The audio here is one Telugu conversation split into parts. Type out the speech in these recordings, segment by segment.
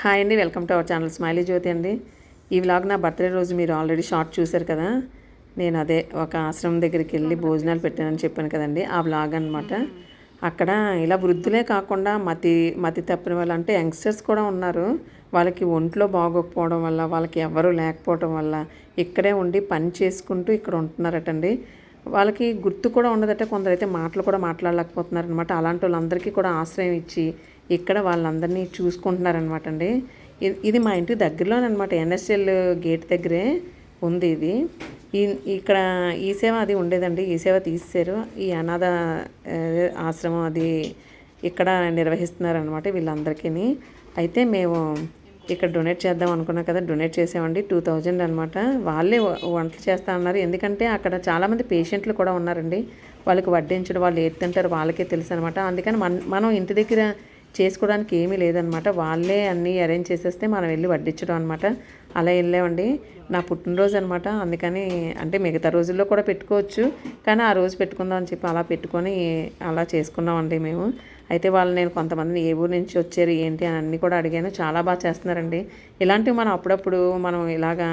హాయ్ అండి welcome to our channel smiley Jyothi అండి. ఈ వ్లాగ్ నా బర్త్డే రోజు మీరు ఆల్రెడీ షార్ట్ చూశారు కదా. నేను అదే ఒక ఆశ్రమం దగ్గరికి వెళ్ళి భోజనాలు పెట్టానని చెప్పాను కదండి ఆ వ్లాగ్ అనమాట అక్కడ ఇలా వృద్ధులే కాకుండా మతి మతి తప్పిన వాళ్ళు అంటే యంగ్స్టర్స్ కూడా ఉన్నారు. వాళ్ళకి ఒంట్లో బాగోకపోవడం వల్ల వాళ్ళకి ఎవరు లేకపోవడం వల్ల ఇక్కడే ఉండి పని చేసుకుంటూ ఇక్కడ ఉంటున్నారటండి. వాళ్ళకి గుర్తు కూడా ఉండదట కొందరైతే మాటలు కూడా మాట్లాడలేకపోతున్నారనమాట అలాంటి వాళ్ళందరికీ కూడా ఆశ్రయం ఇచ్చి ఇక్కడ వాళ్ళందరినీ చూసుకుంటున్నారనమాట అండి. ఇది మా ఇంటి దగ్గరలోనమాట అనమాట ఎన్ఎస్ఎల్ గేట్ దగ్గరే ఉంది ఇది. ఈ ఇక్కడ ఈ సేవ అది ఉండేదండి. ఈ సేవ తీసేశారు. ఈ అనాథ ఆశ్రమం అది ఇక్కడ నిర్వహిస్తున్నారనమాట వీళ్ళందరికీ అయితే మేము ఇక్కడ డొనేట్ చేద్దాం అనుకున్నాం కదా. డొనేట్ చేసామండి. టూ థౌజండ్ అనమాట వాళ్ళే వంటలు చేస్తా అన్నారు. ఎందుకంటే అక్కడ చాలామంది పేషెంట్లు కూడా ఉన్నారండి. వాళ్ళకి వడ్డించడం వాళ్ళు ఏది తింటారు వాళ్ళకే తెలుసు అనమాట అందుకని మన మనం ఇంటి దగ్గర చేసుకోవడానికి ఏమీ లేదనమాట. వాళ్ళే అన్నీ అరేంజ్ చేసేస్తే మనం వెళ్ళి వడ్డించడం అనమాట. అలా వెళ్ళామండి. నా పుట్టినరోజు అనమాట. అందుకని అంటే మిగతా రోజుల్లో కూడా పెట్టుకోవచ్చు. కానీ ఆ రోజు పెట్టుకుందాం అని చెప్పి అలా పెట్టుకొని అలా చేసుకున్నామండి మేము. అయితే వాళ్ళు నేను కొంతమందిని ఏ ఊరు నుంచి వచ్చారు ఏంటి అని అన్నీ కూడా అడిగాను. చాలా బాగా చేస్తున్నారండి. ఇలాంటివి మనం అప్పుడప్పుడు మనం ఇలాగా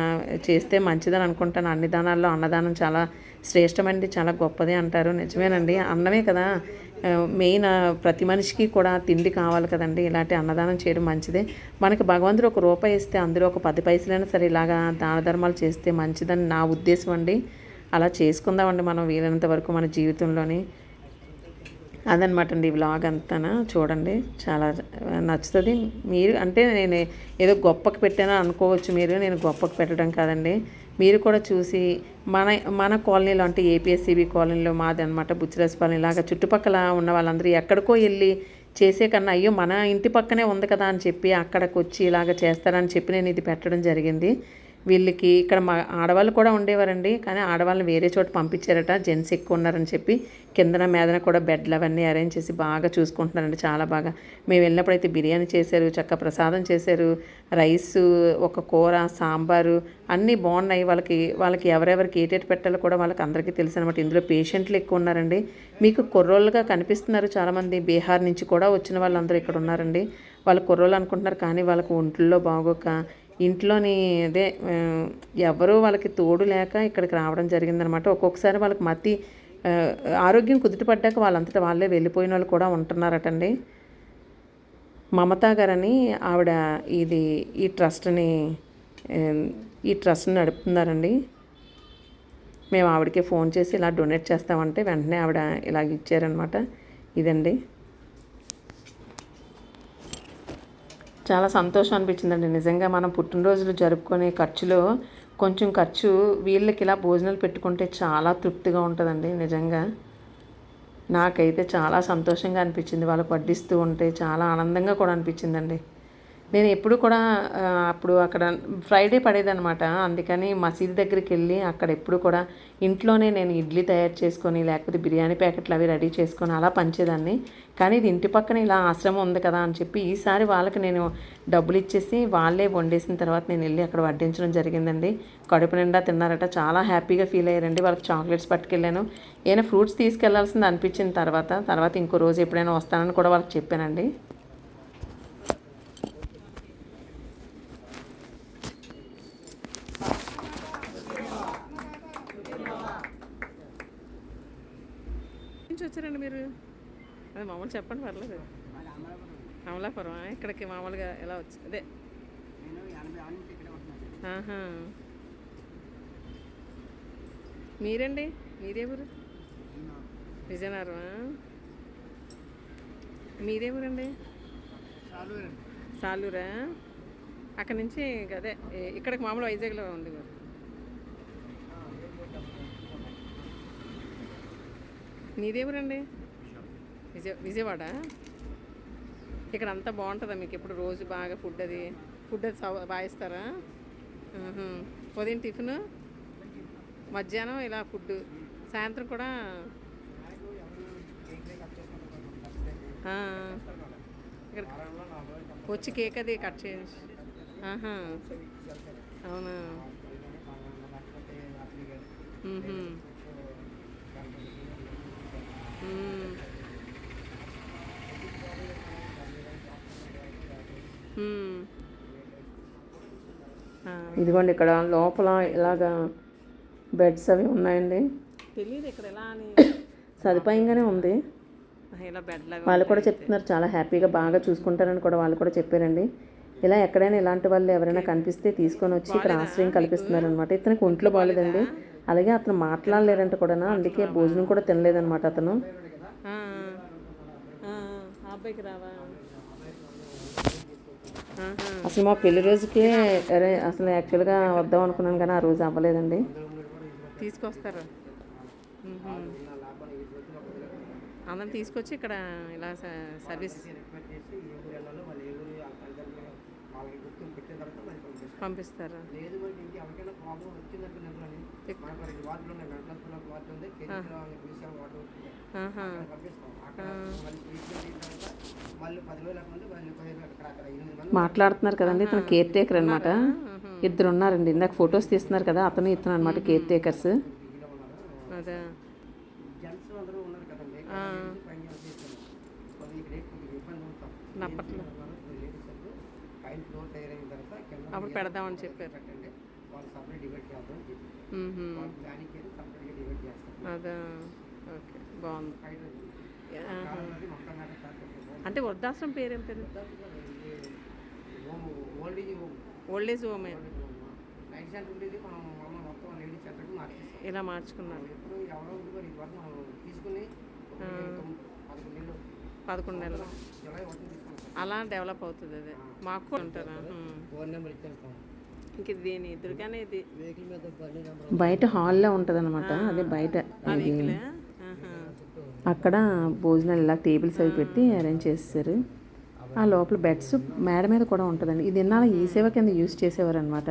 చేస్తే మంచిదని అనుకుంటాను. అన్ని దానాల్లో అన్నదానం చాలా శ్రేష్టమండి. చాలా గొప్పది అంటారు. నిజమేనండి. అన్నమే కదా. మెయిన్ ప్రతి మనిషికి కూడా తిండి కావాలి కదండి. ఇలాంటి అన్నదానం చేయడం మంచిదే. మనకి భగవంతుడు ఒక రూపాయి ఇస్తే అందులో ఒక పది పైసలైనా సరే ఇలాగా దాన ధర్మాలు చేస్తే మంచిదని నా ఉద్దేశం అండి. అలా చేసుకుందామండి మనం వీలైనంత వరకు మన జీవితంలోని. అదనమాట అండి ఈ వ్లాగ్ అంతా చూడండి చాలా నచ్చుతుంది. మీరు అంటే నేను ఏదో గొప్పకి పెట్టానో అనుకోవచ్చు మీరు. నేను గొప్పకి పెట్టడం కాదండి. మీరు కూడా చూసి మన మన కాలనీలో అంటే ఏపీఎస్సీబీ కాలనీలో మాది అనమాట బుచ్చిరాజపాలెం లాగా చుట్టుపక్కల ఉన్న వాళ్ళందరూ ఎక్కడికో వెళ్ళి చేసే కన్నా అయ్యో మన ఇంటి పక్కనే ఉంది కదా అని చెప్పి అక్కడికి వచ్చి ఇలాగ చేస్తారని చెప్పి నేను ఇది పెట్టడం జరిగింది. వీళ్ళకి ఇక్కడ మా ఆడవాళ్ళు కూడా ఉండేవారండి కానీ ఆడవాళ్ళని వేరే చోట పంపించారట. జెంట్స్ ఎక్కువ ఉన్నారని చెప్పి కిందన మీదన కూడా బెడ్లు అవన్నీ అరేంజ్ చేసి బాగా చూసుకుంటున్నారండి చాలా బాగా. మేము వెళ్ళినప్పుడు అయితే బిర్యానీ చేశారు చక్క ప్రసాదం చేశారు రైస్ ఒక కూర సాంబారు అన్నీ బాగున్నాయి. వాళ్ళకి వాళ్ళకి ఎవరెవరికి ఏటేటి పెట్టాలో కూడా వాళ్ళకి అందరికీ తెలుసు అనమాట ఇందులో పేషెంట్లు ఎక్కువ ఉన్నారండి. మీకు కుర్రోళ్ళుగా కనిపిస్తున్నారు చాలామంది. బీహార్ నుంచి కూడా వచ్చిన వాళ్ళందరూ ఇక్కడ ఉన్నారండి. వాళ్ళు కుర్రోళ్ళు అనుకుంటున్నారు కానీ వాళ్ళకి ఒంట్లో బాగోక ఇంట్లోని అదే ఆ, వాళ్ళకి తోడు లేక ఇక్కడికి రావడం జరిగిందనమాట ఒక్కొక్కసారి వాళ్ళకి మతి ఆరోగ్యం కుదుటపడ్డాక వాళ్ళంతటా వాళ్ళే వెళ్ళిపోయిన వాళ్ళు కూడా ఉంటున్నారటండి. మమతా గారని ఆవిడ ఇది ఈ ట్రస్ట్ని ఈ ట్రస్ట్ని నడుపుతున్నారండి. మేము ఆవిడకి ఫోన్ చేసి ఇలా డొనేట్ చేస్తామంటే వెంటనే ఆవిడ ఇలాగ ఇచ్చారనమాట ఇదండి. చాలా సంతోషం అనిపించిందండి. నిజంగా మనం పుట్టినరోజులు జరుపుకునే ఖర్చులో కొంచెం ఖర్చు వీళ్ళకి ఇలా భోజనాలు పెట్టుకుంటే చాలా తృప్తిగా ఉంటుందండి నిజంగా. నాకైతే చాలా సంతోషంగా అనిపించింది. వాళ్ళకు వడ్డిస్తూ ఉంటే చాలా ఆనందంగా కూడా అనిపించిందండి. నేను ఎప్పుడు కూడా అప్పుడు అక్కడ ఫ్రైడే పడేదనమాట అందుకని మసీద్ దగ్గరికి వెళ్ళి అక్కడ ఎప్పుడు కూడా ఇంట్లోనే నేను ఇడ్లీ తయారు చేసుకొని లేకపోతే బిర్యానీ ప్యాకెట్లు అవి రెడీ చేసుకొని అలా పంచేదాన్ని. కానీ ఇది ఇంటి పక్కన ఇలా ఆశ్రమం ఉంది కదా అని చెప్పి ఈసారి వాళ్ళకి నేను డబ్బులు ఇచ్చేసి వాళ్ళే వండేసిన తర్వాత నేను వెళ్ళి అక్కడ వడ్డించడం జరిగిందండి. కడుపు నిండా తిన్నారట. చాలా హ్యాపీగా ఫీల్ అయ్యారండి. వాళ్ళకి చాక్లెట్స్ పట్టుకెళ్ళాను. ఏమైనా ఫ్రూట్స్ తీసుకెళ్ళాల్సింది అనిపించిన తర్వాత తర్వాత ఇంకో రోజు ఎప్పుడైనా వస్తానని కూడా వాళ్ళకి చెప్పానండి. నుంచి వచ్చారండి మీరు? అదే మామూలు చెప్పండి పర్లేదు. అమలాపురం ఇక్కడికి మామూలుగా ఎలా వచ్చి అదే. ఆహా. మీరండి? మీదే ఊరు విజయనగరం మీదే ఊరండి సాలూరా? అక్కడ నుంచి అదే ఇక్కడికి మామూలు వైజాగ్లో ఉంది ఊరు. విజయ విజయవాడ? ఇక్కడ అంతా బాగుంటుందా మీకు ఇప్పుడు రోజు బాగా ఫుడ్ అది ఫుడ్ అది బాయిస్తారా ఉదయం టిఫిన్? మధ్యాహ్నం ఇలా ఫుడ్ సాయంత్రం కూడా? ఇక్కడ వచ్చి కేక్ అది కట్ చేయండి అవునా? ఇదిగోండి ఇక్కడ లోపల ఇలాగా బెడ్స్ అవి ఉన్నాయండి. తెలియదు ఇక్కడ ఎలా అని. సదుపాయంగానే ఉంది. వాళ్ళు కూడా చెప్తున్నారు చాలా హ్యాపీగా బాగా చూసుకుంటారని కూడా వాళ్ళు కూడా చెప్పారండి. ఇలా ఎక్కడైనా ఇలాంటి వాళ్ళు ఎవరైనా కనిపిస్తే తీసుకొని వచ్చి ఇక్కడ ఆశ్రయం కల్పిస్తున్నారు అనమాట ఇతనికి ఒంట్లో బాగాలేదండి. అలాగే అతను మాట్లాడలేరంట కూడా అందుకే భోజనం కూడా తినలేదన్నమాట అతను. అసలు మా పెళ్ళి రోజుకే అరే అసలు యాక్చువల్గా వద్దాం అనుకున్నాను కానీ ఆ రోజు అవ్వలేదండి తీసుకొస్తారు. అందరం తీసుకొచ్చి ఇక్కడ ఇలా స- సర్వీస్ పంపిస్తారు? లేదు మరి ఇంక ఎవరికైనా ప్రాబ్లం వచ్చిందంటే నిద్రని మనకు రెండు వార్డులు ఉన్నాయి వెంటనే ఒక వార్డు ఉంది. కేజీలో బీసీ వార్డు ఆహా. పంపిస్తాం. అక్కడ మళ్ళీ ట్రీట్మెంట్ అయిన తర్వాత మళ్ళీ పదివేలు మంది మళ్ళీ పదిహేను అక్కడ అక్కడ ఎనిమిది మంది మాట్లాడుతున్నారు కదండి ఇతను కేర్ టేకర్ అనమాట ఇద్దరు ఉన్నారండి ఇందాక ఫొటోస్ తీస్తున్నారు కదా అతను ఇతను అనమాట కేర్ టేకర్స్. పీజీలో ఉన్నారు అదే. జెంట్స్ అందరూ ఉన్నారు కదండి. ఆ. పైన చేస్తారు? కొద్దిగా ఇక్కడ కొద్దిగా ఇబ్బంది ఉంటాం నప్పట్లో లేడీస్ అంటే పైన ఫ్లోర్ తయారైన తర్వాత అప్పుడు పెడదామని చెప్పారు. పెట్టండి. వాళ్ళు సపరేట్ డివైడ్ చేద్దాం సపరేట్గా డివైడ్ అదే. ఓకే. బాగుంది. అంటే వృద్ధాశ్రమం పేరేం పేరు? Old age home. Old age హోమే. Night centre ఉండేది. మనం మమ్మల్ని మొత్తం లేడీస్ సెంటర్కి మార్చేస్తాం. ఇలా మార్చుకున్నారు. ఎప్పుడు ఎవరో ఉండేవారు ఇది వరకు మనం తీసుకుని పదకొండు నెలలు. పదకొండు నెలలు. జులై ఒకటి అలా డెవలప్ అవుతుంది అది. మాకు ఉంటారా మ్మ్. ఫోన్ నెంబర్ ఇచ్చేస్తాం. ఇంక ఇది దీని ఎదురుగానే ఇది. వెహికల్ మీద బండి నెంబర్ బయట హాల్లో ఉంటుంది అనమాట అదే బయట ఇది. వెహికలే. అక్కడ భోజనాలు ఇలా టేబుల్స్ అవి పెట్టి అరేంజ్ చేస్తారు. ఆ లోపల బెడ్స్ మేడ మీద కూడా ఉంటుందండి. ఇది ఇన్నాళ్ళు ఈ సేవ కింద యూస్ చేసేవారు అనమాట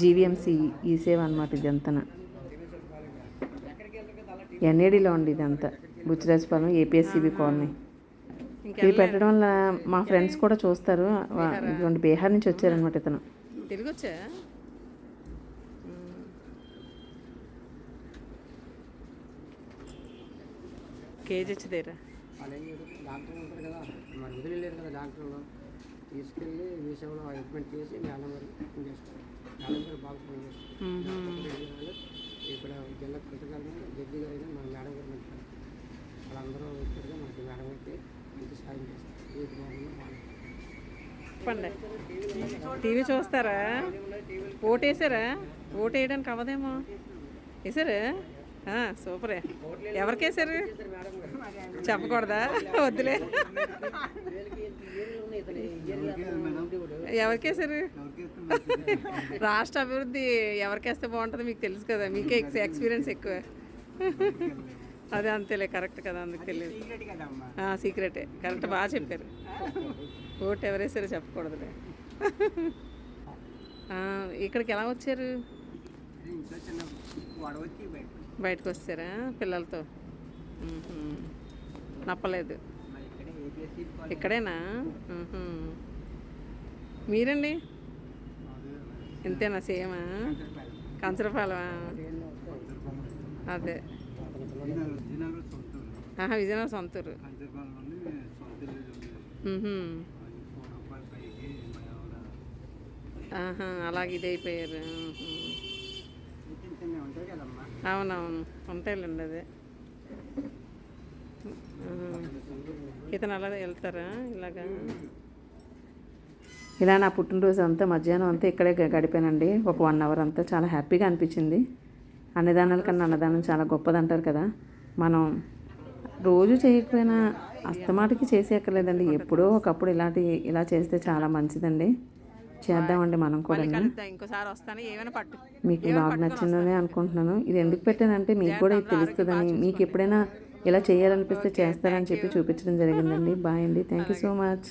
జీవీఎంసీ ఈ సేవ అనమాట ఇది అంతా ఎన్ఏడిలో ఉంది ఇదంతా. Buchirajapalem APSCB colony. ఇది పెట్టడం వల్ల మా ఫ్రెండ్స్ కూడా చూస్తారు. ఇదిగోండి బీహార్ నుంచి వచ్చారనమాట ఇతను. తిరిగి వచ్చా కేజీ వచ్చిదేరా అలాగే డాక్టర్ ఉంటారు కదా మరి కదా డాక్టర్లు తీసుకెళ్ళి మీ సేవలో చేసి మేడం గారు ఫోన్ చేస్తారు మేడం గారు బాగా ఫోన్ చేస్తారు ఇక్కడ జిల్లా కృతజ్ఞతలు జడ్జి గారు అయినా మన మేడం గారు మంచి వాళ్ళందరూ వచ్చారుగా మనకి మేడం గారికి సాయం ఏది చెప్పండి. టీవీ చూస్తారా? ఓటేసారా? ఓటు వేయడానికి అవ్వదేమో. వేసారా? సూపరే. ఎవరికేసారు చెప్పకూడదా? వద్దులే. ఎవరికేసారు రాష్ట్ర అభివృద్ధి ఎవరికేస్తే బాగుంటుందో మీకు తెలుసు కదా. మీకే ఎక్స్ ఎక్స్పీరియన్స్ ఎక్కువ. అదే అంతేలే కరెక్ట్ కదా అందుకు తెలియదు సీక్రెటే కరెక్ట్ బాగా చెప్పారు. ఓటు ఎవరేసారో చెప్పకూడదులే. ఇక్కడికి ఎలా వచ్చారు? బయటకు వచ్చారా. పిల్లలతో. నప్పలేదు. ఇక్కడేనా. మీరండి? ఇంతేనా సేమా? కంచరపాలమా? అదే. విజయనగరం సొంతూరు. అలాగే ఇది అయిపోయారు. అవునవును ఉంటాయిలేండి అదే. ఇతను అలా వెళ్తారా ఇలాగా? ఇలా నా పుట్టినరోజు అంతా మధ్యాహ్నం అంతా ఇక్కడే గడిపానండి. ఒక వన్ అవర్ అంతా చాలా హ్యాపీగా అనిపించింది. అన్నదానాల కన్నా అన్నదానం చాలా గొప్పది అంటారు కదా. మనం రోజు చేయకపోయినా అస్తమాటికి చేసేయక్కర్లేదండి. ఎప్పుడో ఒకప్పుడు ఇలాంటి ఇలా చేస్తే చాలా మంచిదండి. చేద్దామండి మనం కూడా మీకు బ్లాగ్ నచ్చిందని అనుకుంటున్నాను. ఇది ఎందుకు పెట్టానంటే మీకు కూడా ఇది తెలుస్తుందని. మీకు ఎప్పుడైనా ఇలా చేయాలనిపిస్తే చేస్తారని చెప్పి చూపించడం జరిగిందండి. బాయ్ అండి. Thank you so much